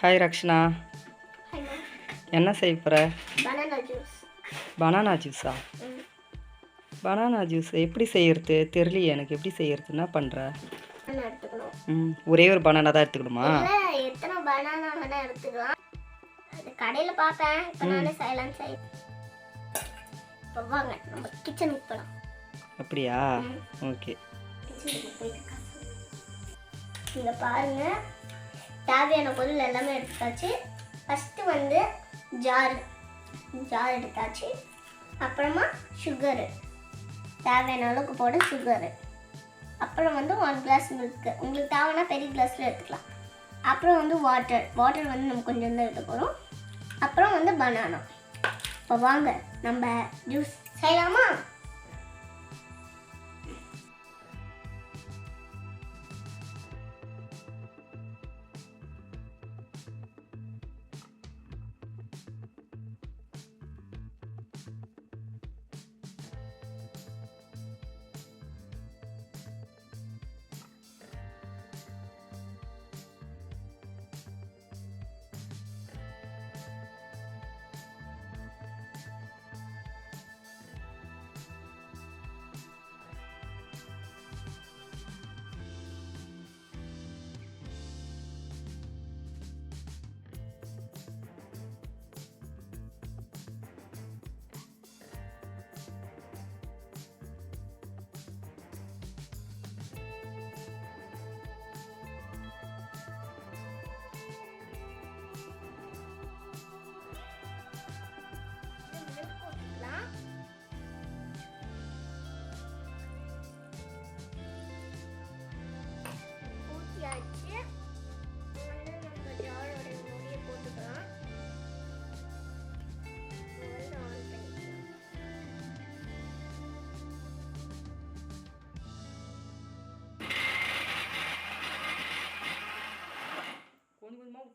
Hi Rakshana என்ன செய்ய போகிற பனானா ஜூஸ் பனானா ஜூஸா எப்படி செய்யறது? தெரியலையே எனக்கு எப்படி செய்யறது? என்ன பண்ணுற ம் ஒரே ஒரு பனானா தான் எடுத்துக்கணுமா? எத்தனை பனானா வேணால் எடுத்துக்கலாம். அது கடையில் பார்த்தேன் இப்போ நானே செய் இப்போ வாங்க நம்ம கிச்சனுக்கு போகலாம் அப்படியா? ஓகே. இங்கே பாருங்க. தேவையான பொருள் எல்லாமே எடுத்தாச்சு. ஃபஸ்ட்டு வந்து ஜார் ஜார் எடுத்தாச்சு. அப்புறமா சுகரு தேவையான அளவுக்கு போட சுகரு அப்புறம் வந்து ஒன் கிளாஸ் மில்க்கு உங்களுக்கு தேவைன்னா பெரிய கிளாஸில் எடுத்துக்கலாம். அப்புறம் வந்து வாட்டர் வாட்டர் வந்து நம்ம கொஞ்சம் தான் எடுத்து போகிறோம் அப்புறம் வந்து பனானா இப்போ வாங்க நம்ம ஜூஸ் செய்யலாமா?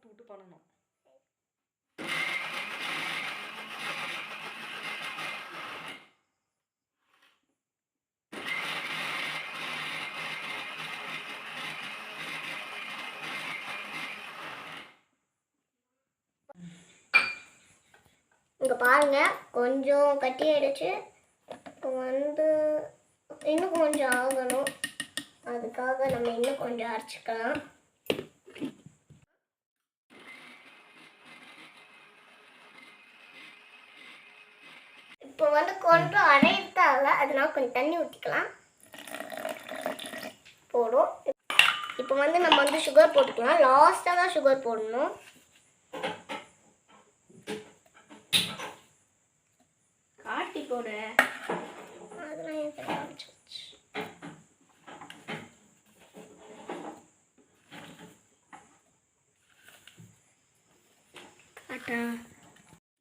விட்டு விட்டு பண்ணணும். இங்கே பாருங்க கொஞ்சம் கட்டி ஆயிடுச்சு இப்போ வந்து இன்னும் கொஞ்சம் ஆகணும். அதுக்காக நம்ம இன்னும் கொஞ்சம் அரைச்சிக்கலாம். இப்போ வந்து கொஞ்சம் அரைத்தால அதனால கொஞ்சம் தண்ணி ஊற்றிக்கலாம் போடும் இப்போ வந்து நம்ம வந்து சுகர் போட்டுக்கலாம். லாஸ்ட்டாக தான் சுகர் போடணும். காட்டி போடு. அதெல்லாம் என். காட்டா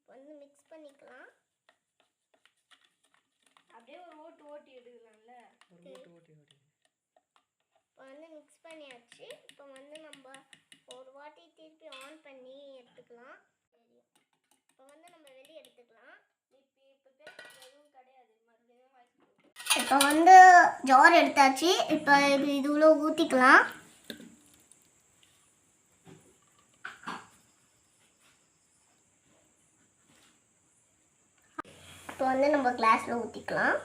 வந்து மிக்ஸ் பண்ணிக்கலாம் அப்படியே ஒரு ஓட்டு ஓட்டி எடுக்கலாம்ல? ஒரு ஓட்டு ஓட்டி ஓட்டி. இப்போ வந்து மிக்ஸ் பண்ணியாச்சு. இப்போ வந்து நம்ம ஒரு வாட்டி திருப்பி ஆன் பண்ணி எடுத்துக்கலாம். தெரியும் இப்போ வந்து நம்ம வெளியே எடுத்துக்கலாம். இப்போ வந்து ஜார் எடுத்தாச்சு. இப்போ இது இது உள்ள ஊற்றிக்கலாம் இப்போ வந்து நம்ம கிளாஸில் ஊற்றிக்கலாம்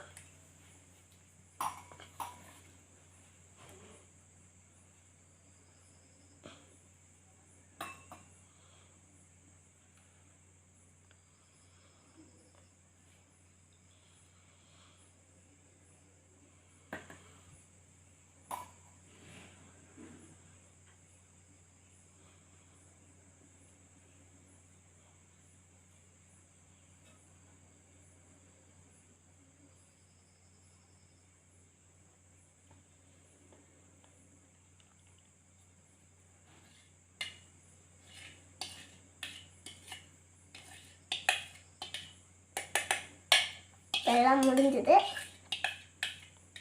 எல்லாம் முடிஞ்சது.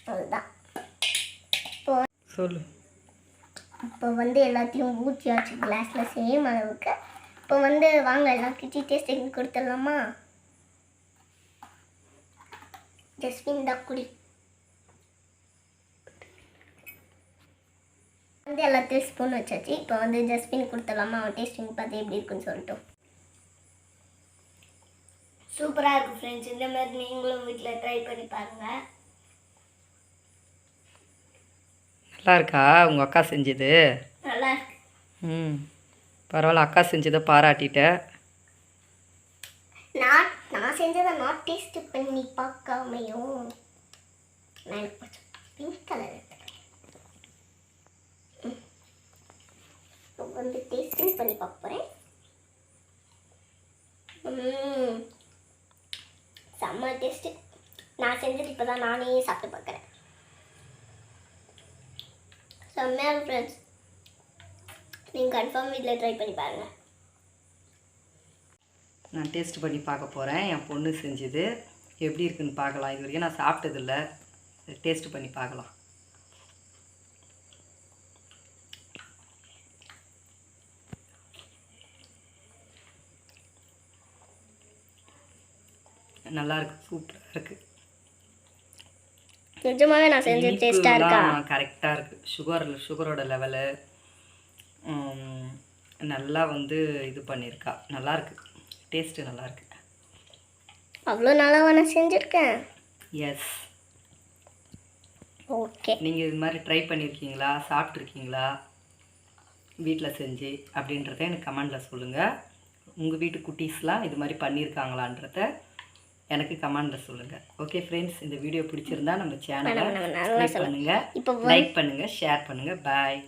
அவ்வளோதான் சொல்லு. இப்போ வந்து எல்லாத்தையும் ஊற்றியாச்சு கிளாஸில் சேம் அளவுக்கு. இப்போ வந்து வாங்க எல்லாம் கிச்சி டேஸ்டிங் கொடுத்துடலாமா? ஜஸ்மின் தான் குடி. வந்து எல்லாத்தையும் ஸ்பூன் வச்சாச்சு. இப்போ வந்து ஜஸ்பின் கொடுத்துடலாமா? அவன் டேஸ்டிங் பார்த்து எப்படி இருக்குன்னு சொல்லிட்டு. சூப்பராக இருக்கும் ஃப்ரெண்ட்ஸ் இந்த மாதிரி நீங்களும் வீட்டில் ட்ரை பண்ணி பாருங்கள் நல்லா இருக்கா? உங்கள் அக்கா செஞ்சது? நல்லா இருக்கு. ம். பரவாயில்ல அக்கா செஞ்சதை பாராட்டிட்ட. நான் நான் செஞ்சதை நான் டேஸ்ட் பண்ணி பார்க்காமையும் நான் எனக்கு கொஞ்சம் பிங்க் கலர் எடுத்துக்கிறேன். வந்து டேஸ்டிங் பண்ணி பார்க்க போகிறேன் செம்ம டேஸ்ட்டு நான் செஞ்சது இப்போ தான் நானே சாப்பிட்டு பார்க்குறேன் செம்மையாக இருக்கும் ஃப்ரெண்ட்ஸ் நீங்கள் கன்ஃபார்ம் வீட்டில் ட்ரை பண்ணி பாருங்கள் நான் டேஸ்ட் பண்ணி பார்க்க போகிறேன் என் பொண்ணு செஞ்சது. எப்படி இருக்குன்னு பார்க்கலாம். இது வரைக்கும் நான் சாப்பிட்டதில்ல. டேஸ்ட் பண்ணி பார்க்கலாம். நல்லா இருக்கு சூப்பராக இருக்கு நிஜமாவே நான் செஞ்ச டேஸ்ட்டாக இருக்கா கரெக்டாக இருக்குது சுகர் சுகரோட லெவலு நல்லா வந்து இது பண்ணியிருக்கா நல்லா இருக்கு டேஸ்ட்டு நல்லா இருக்கு அவ்வளோ நல்லாவா நான் செஞ்சுருக்கேன்? Yes okay. நீங்கள் இது மாதிரி ட்ரை பண்ணியிருக்கீங்களா சாப்பிட்ருக்கீங்களா வீட்டில் செஞ்சு அப்படின்றத எனக்கு கமெண்டில் சொல்லுங்கள் உங்கள் வீட்டு குட்டீஸ்லாம் இது மாதிரி பண்ணியிருக்காங்களான்றத எனக்கு கமெண்டில் சொல்லுங்கள் ஓகே ஃப்ரெண்ட்ஸ் இந்த வீடியோ பிடிச்சிருந்தா நம்ம சேனலை. பண்ணுங்கள் இப்போ லைக் பண்ணுங்கள் ஷேர் பண்ணுங்கள் பாய்